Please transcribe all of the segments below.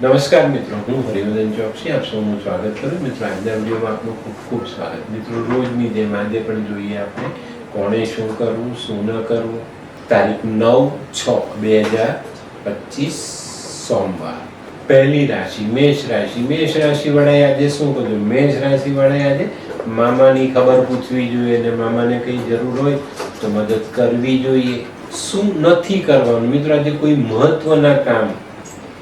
નમસ્કાર મિત્રો હું હરિવર્ધન ચોકસી આપ સૌનું સ્વાગત કરું મિત્રો આજના વિડીયોમાં આપનું ખૂબ ખૂબ સ્વાગત મિત્રો રોજની જેમ આજે પણ જોઈએ આપણે કોણે શું કરવું શું ન કરવું તારીખ નવ છ બે હજાર પચીસ સોમવાર પહેલી રાશિ મેષ રાશિ મેષ રાશિ વાળાએ આજે શું કર્યું મેષ રાશિ વાળાએ આજે મામાની ખબર પૂછવી જોઈએ અને મામાને કઈ જરૂર હોય તો મદદ કરવી જોઈએ। શું નથી કરવાનું? મિત્રો, આજે કોઈ મહત્વના કામ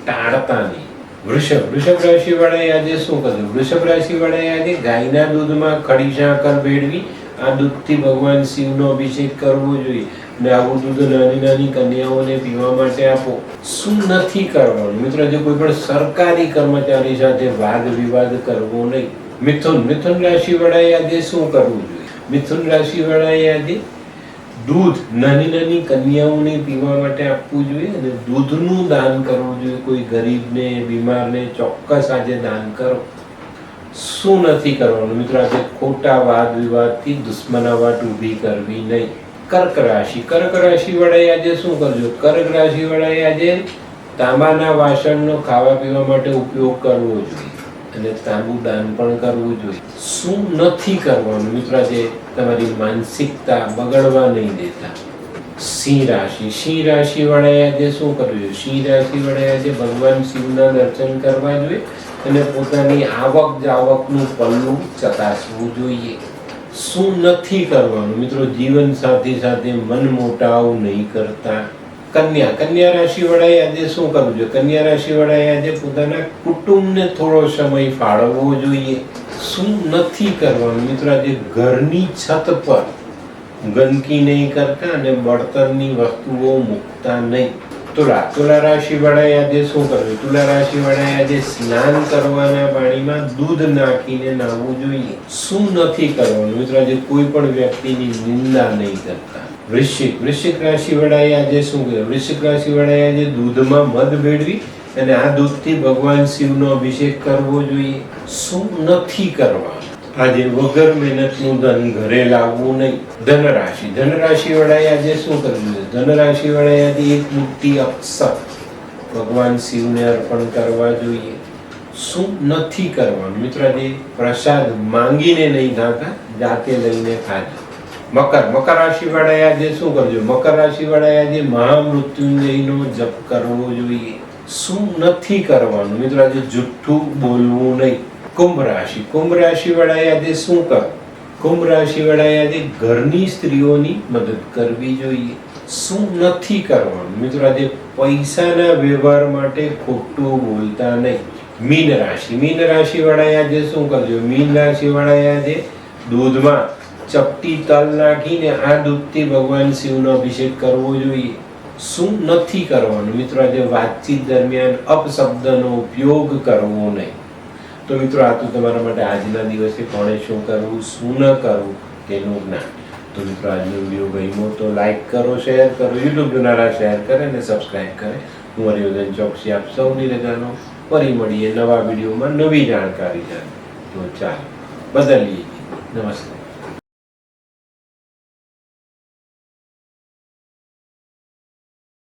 ટાળતા નહીં. વૃષભ વૃષભ રાશિ વાળાએ આજે શું કર્યું? વૃષભ રાશિ વાળાએ આજે ગાયના દૂધમાં ખડી ઝાકર ભેળવી, આ દૂધથી ભગવાન શિવનો અભિષેક કરવો જોઈએ. અને આવું દૂધ નાની નાની કન્યાઓને પીવા માટે આપો. શું નથી કરવાનું? મિત્રો જે કોઈ પણ સરકારી કર્મચારી સાથે વાદ વિવાદ કરવો નહીં. મિથુન મિથુન રાશિ વાળાએ આજે શું કરવું જોઈએ? મિથુન રાશિ વાળાએ આજે દૂધ નાની નાની કન્યાઓને પીવા માટે આપવું જોઈએ અને દૂધનું દાન કરવું જોઈએ. કોઈ ગરીબને, બીમારને ચોક્કસ આજે દાન કરો. શું નથી કરવાનું મિત્રો? આજે ખોટા વાદ વિવાદથી દુશ્મનાવટ ઊભી કરવી નહીં. કર્ક રાશિ. કર્ક રાશિ વાળાએ આજે શું કરજો? કર્ક રાશિ વાળાએ આજે તાંબાના વાસણનો ખાવા પીવા માટે ઉપયોગ કરવો જોઈએ. અને તાંબુ દાન પણ કરવું જોઈએ. શું નથી કરવાનું મિત્રો, જે તમારી માનસિકતા બગડવા નહીં દેતા? સિંહ રાશિ સિંહ રાશિ વાળાએ આજે શું કરવું જોઈએ સિંહ રાશિ વાળાએ આજે ભગવાન શિવના દર્શન કરવા જોઈએ અને પોતાની આવક જાવકનું પલ્લું ચકાસવું જોઈએ. શું નથી કરવાનું? મિત્રો, જીવન સાથી સાથે મન મોટાવ નહીં કરતા. કન્યા. કન્યા રાશિ વાળાએ આજે શું કરવું જોઈએ? કન્યા રાશિ વાળાએ આજે પોતાના કુટુંબને થોડો સમય ફાળવવો જોઈએ. શું નથી કરવાનું? મિત્રો, આજે ઘરની છત પર ગંદકી નહીં કરતા અને બળતણની વસ્તુઓ મૂકતા નહીં. તુલા. તુલા રાશિ વાળાએ આજે શું કરવું તુલા રાશિ વાળાએ આજે સ્નાન કરવાના પાણીમાં દૂધ નાખીને નાહવું જોઈએ. શું નથી કરવાનું? મિત્રો, આજે કોઈ પણ વ્યક્તિની નિંદા નહીં કરતા. વૃશ્ચિક વૃશ્ચિક રાશિ વાળાએ આજે શું કર્યું? વૃશ્ચિક રાશિ વાળાએ આજે દૂધમાં મધ ભેળવી અને આ દૂધથી ભગવાન શિવનો અભિષેક કરવો જોઈએ. શું નથી કરવા આજે વગર મહેનતનું ધન ઘરે લાવવું નહીં. ધનરાશિ ધનરાશિ વાળાએ આજે શું કરવું છે ધનરાશિ વાળાએ આજે એક મુઠ્ઠી અક્ષર ભગવાન શિવને અર્પણ કરવા જોઈએ. શું નથી કરવાનું? મિત્રો પ્રસાદ માંગીને નહીં ખાતા, જાતે લઈને ખાજો. મકર. મકર રાશિ વાળાએ આજે શું કરજો? મકર રાશિ વાળાએ આજે મહામૃત્યુંજયનો જપ કરવો જોઈએ. શું નથી કરવાનું? મિત્રો, આજે જુઠ્ઠું બોલવું નહીં. કુંભ રાશિ. કુંભ રાશિ વાળાએ આજે શું કર? કુંભ રાશિ વાળાએ આજે ઘરની સ્ત્રીઓની મદદ કરવી જોઈએ. શું નથી કરવાનું? મિત્રો, આજે પૈસાના વ્યવહાર માટે ખોટું બોલતા નહીં. મીન રાશિ. મીન રાશિ વાળાએ આજે શું કરજો? મીન રાશિ વાળાએ આજે દૂધમાં ચપટી તલ નાખીને આ દૂધથી ભગવાન શિવનો અભિષેક કરવો જોઈએ. શું નથી કરવાનું? મિત્રો, આજે વાતચીત દરમિયાન અપશબ્દનો ઉપયોગ કરવો નહીં. તો મિત્રો, આ તો તમારા માટે આજના દિવસે કોણે શું કરવું, શું ન કરવું, તેનું જ્ઞાન. તો મિત્રો, આજનો વીડિયો ગમ્યો તો લાઈક કરો, શેર કરો, યુટ્યુબ જોનારા શેર કરે અને સબસ્ક્રાઈબ કરે. હું હરિવર્ધન ચોકસી આપ સૌની રજાનો ફરી મળીએ નવા વિડીયોમાં નવી જાણકારી જાણ તો ચાલો, બદલીએ. નમસ્તે